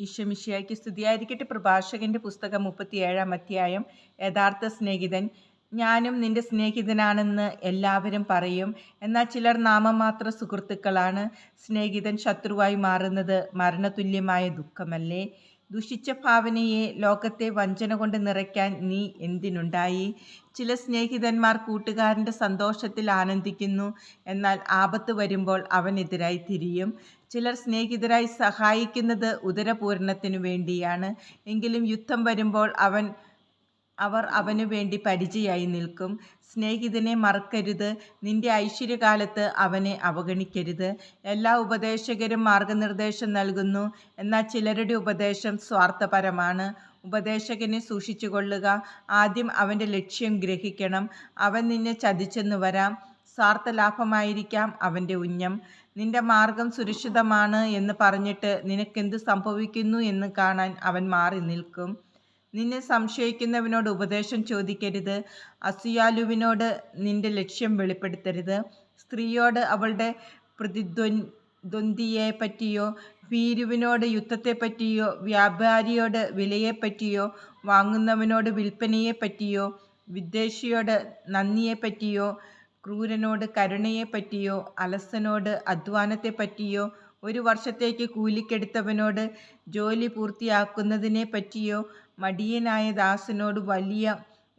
ഈശോമിശിയായ്ക്ക് സ്തുതിയായിരിക്കട്ടെ. പ്രഭാഷകന്റെ പുസ്തകം മുപ്പത്തിയേഴാം അധ്യായം. യഥാർത്ഥ സ്നേഹിതൻ. ഞാനും നിന്റെ സ്നേഹിതനാണെന്ന് എല്ലാവരും പറയും. എന്നാൽ ചിലർ നാമം നാമമാത്ര സുഹൃത്തുക്കളാണ്. സ്നേഹിതൻ ശത്രുവായി മാറുന്നത് മരണതുല്യമായ ദുഃഖമല്ലേ? ദുഷിച്ച ഭാവനയെ ലോകത്തെ വഞ്ചന കൊണ്ട് നിറയ്ക്കാൻ നീ എന്തിനുണ്ടായി? ചില സ്നേഹിതന്മാർ കൂട്ടുകാരന്റെ സന്തോഷത്തിൽ ആനന്ദിക്കുന്നു. എന്നാൽ ആപത്ത് വരുമ്പോൾ അവനെതിരായി തിരിയും. ചിലർ സ്നേഹിതരായി സഹായിക്കുന്നത് ഉദരപൂരണത്തിനു വേണ്ടിയാണ്. എങ്കിലും യുദ്ധം വരുമ്പോൾ അവൻ അവർ അവനു വേണ്ടി പരിചയായി നിൽക്കും. സ്നേഹിതനെ മറക്കരുത്. നിന്റെ ഐശ്വര്യകാലത്ത് അവനെ അവഗണിക്കരുത്. എല്ലാ ഉപദേശകരും മാർഗനിർദ്ദേശം നൽകുന്നു. എന്നാൽ ചിലരുടെ ഉപദേശം സ്വാർത്ഥപരമാണ്. ഉപദേശകനെ സൂക്ഷിച്ചുകൊള്ളുക. ആദ്യം അവന്റെ ലക്ഷ്യം ഗ്രഹിക്കണം. അവൻ നിന്നെ ചതിച്ചെന്ന് വരാം. സ്വാർത്ഥ ലാഭമായിരിക്കാം അവന്റെ ഉഞ്ഞം നിന്റെ മാർഗം സുരക്ഷിതമാണ് എന്ന് പറഞ്ഞിട്ട് നിനക്കെന്ത് സംഭവിക്കുന്നു എന്ന് കാണാൻ അവൻ മാറി നിൽക്കും. നിന്നെ സംശയിക്കുന്നവനോട് ഉപദേശം ചോദിക്കരുത്. അസുയാലുവിനോട് നിന്റെ ലക്ഷ്യം വെളിപ്പെടുത്തരുത്. സ്ത്രീയോട് അവളുടെ പ്രതിദ്വന്ദ്വന്തിയെ പറ്റിയോ ഭീരുവിനോട് യുദ്ധത്തെപ്പറ്റിയോ വ്യാപാരിയോട് വിലയെപ്പറ്റിയോ വാങ്ങുന്നവനോട് വിൽപ്പനയെപ്പറ്റിയോ വിദേശിയോട് നന്ദിയെപ്പറ്റിയോ ക്രൂരനോട് കരുണയെപ്പറ്റിയോ അലസനോട് അധ്വാനത്തെപ്പറ്റിയോ ഒരു വർഷത്തേക്ക് കൂലിക്കെടുത്തവനോട് ജോലി പൂർത്തിയാക്കുന്നതിനെ പറ്റിയോ മടിയനായ ദാസനോട് വലിയ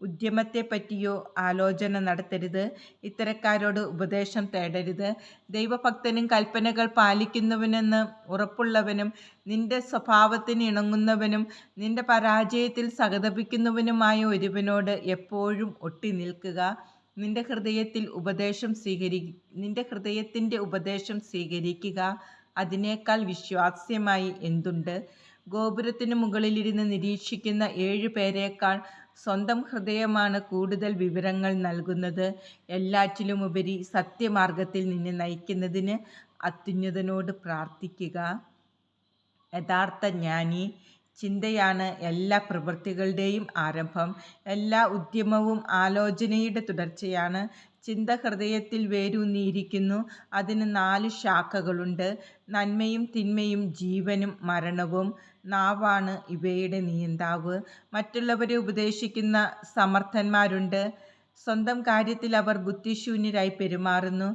ഉദ്യമത്തെപ്പറ്റിയോ ആലോചന നടത്തരുത്. ഇത്തരക്കാരോട് ഉപദേശം തേടരുത്. ദൈവഭക്തനും കൽപ്പനകൾ പാലിക്കുന്നവനെന്ന് ഉറപ്പുള്ളവനും നിന്റെ സ്വഭാവത്തിന് ഇണങ്ങുന്നവനും നിന്റെ പരാജയത്തിൽ സഹതപിക്കുന്നവനുമായ ഒരുവനോട് എപ്പോഴും ഒട്ടി നിൽക്കുക. നിന്റെ ഹൃദയത്തിൽ ഉപദേശം സ്വീകരി നിന്റെ ഹൃദയത്തിന്റെ ഉപദേശം സ്വീകരിക്കുക. അതിനേക്കാൾ വിശ്വാസ്യമായി എന്തുണ്ട്? ഗോപുരത്തിന് മുകളിലിരുന്ന് നിരീക്ഷിക്കുന്ന ഏഴു പേരേക്കാൾ സ്വന്തം ഹൃദയമാണ് കൂടുതൽ വിവരങ്ങൾ നൽകുന്നത്. എല്ലാറ്റിലുമുപരി സത്യമാർഗത്തിൽ നിന്നെ നയിക്കുന്നതിന് അത്യുന്നതനോട് പ്രാർത്ഥിക്കുക. യഥാർത്ഥ ജ്ഞാനി ചിന്തയാണ് എല്ലാ പ്രവൃത്തികളുടെയും ആരംഭം. എല്ലാ ഉദ്യമവും ആലോചനയുടെ തുടർച്ചയാണ്. ചിന്ത ഹൃദയത്തിൽ വേരൂന്നിയിരിക്കുന്നു. അതിന് നാല് ശാഖകളുണ്ട്. നന്മയും തിന്മയും ജീവനും മരണവും. നാവാണ് ഇവയുടെ നിയന്താവ്. മറ്റുള്ളവരെ ഉപദേശിക്കുന്ന സമർത്ഥന്മാരുണ്ട്. സ്വന്തം കാര്യത്തിൽ അവർ ബുദ്ധിശൂന്യരായി പെരുമാറുന്നു.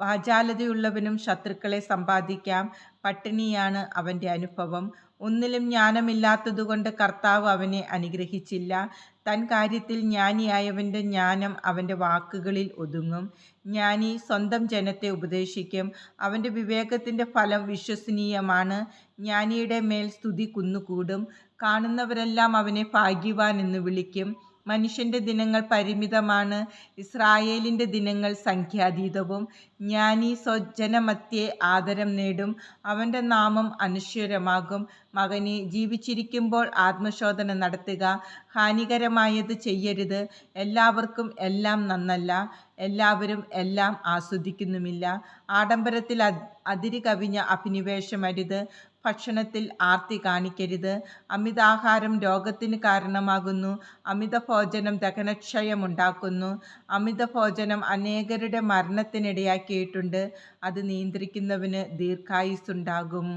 വാചാലതയുള്ളവനും ശത്രുക്കളെ സമ്പാദിക്കാം. പട്ടിണിയാണ് അവന്റെ അനുഭവം. ഒന്നിലും ജ്ഞാനമില്ലാത്തതുകൊണ്ട് കർത്താവ് അവനെ അനുഗ്രഹിച്ചില്ല. തൻ കാര്യത്തിൽ ജ്ഞാനിയായവന്റെ ജ്ഞാനം അവന്റെ വാക്കുകളിൽ ഒതുങ്ങും. ജ്ഞാനി സ്വന്തം ജനത്തെ ഉപദേശിക്കും. അവന്റെ വിവേകത്തിന്റെ ഫലം വിശ്വസനീയമാണ്. ജ്ഞാനിയുടെ മേൽ സ്തുതി കുന്നുകൂടും. കാണുന്നവരെല്ലാം അവനെ ഭാഗ്യവാൻ എന്ന് വിളിക്കും. മനുഷ്യന്റെ ദിനങ്ങൾ പരിമിതമാണ്. ഇസ്രായേലിന്റെ ദിനങ്ങൾ സംഖ്യാതീതവും. ജ്ഞാനി സ്വജനമത്യേ ആദരം നേടും. അവന്റെ നാമം അനശ്വരമാകും. മകനെ ജീവിച്ചിരിക്കുമ്പോൾ ആത്മശോധന നടത്തുക. ഹാനികരമായത് ചെയ്യരുത്. എല്ലാവർക്കും എല്ലാം നന്നല്ല. എല്ലാവരും എല്ലാം ആസ്വദിക്കുന്നുമില്ല. ആഡംബരത്തിൽ അതിരി കവിഞ്ഞ അഭിനിവേശമരുത്. ഭക്ഷണത്തിൽ ആർത്തി കാണിക്കരുത്. അമിതാഹാരം രോഗത്തിന് കാരണമാകുന്നു. അമിത ഭോജനം ദഹനക്ഷയമുണ്ടാക്കുന്നു. അമിത ഭോജനം അനേകരുടെ മരണത്തിനിടയാക്കിയിട്ടുണ്ട്. അത് നിയന്ത്രിക്കുന്നവന് ദീർഘായുസ്സുണ്ടാകും.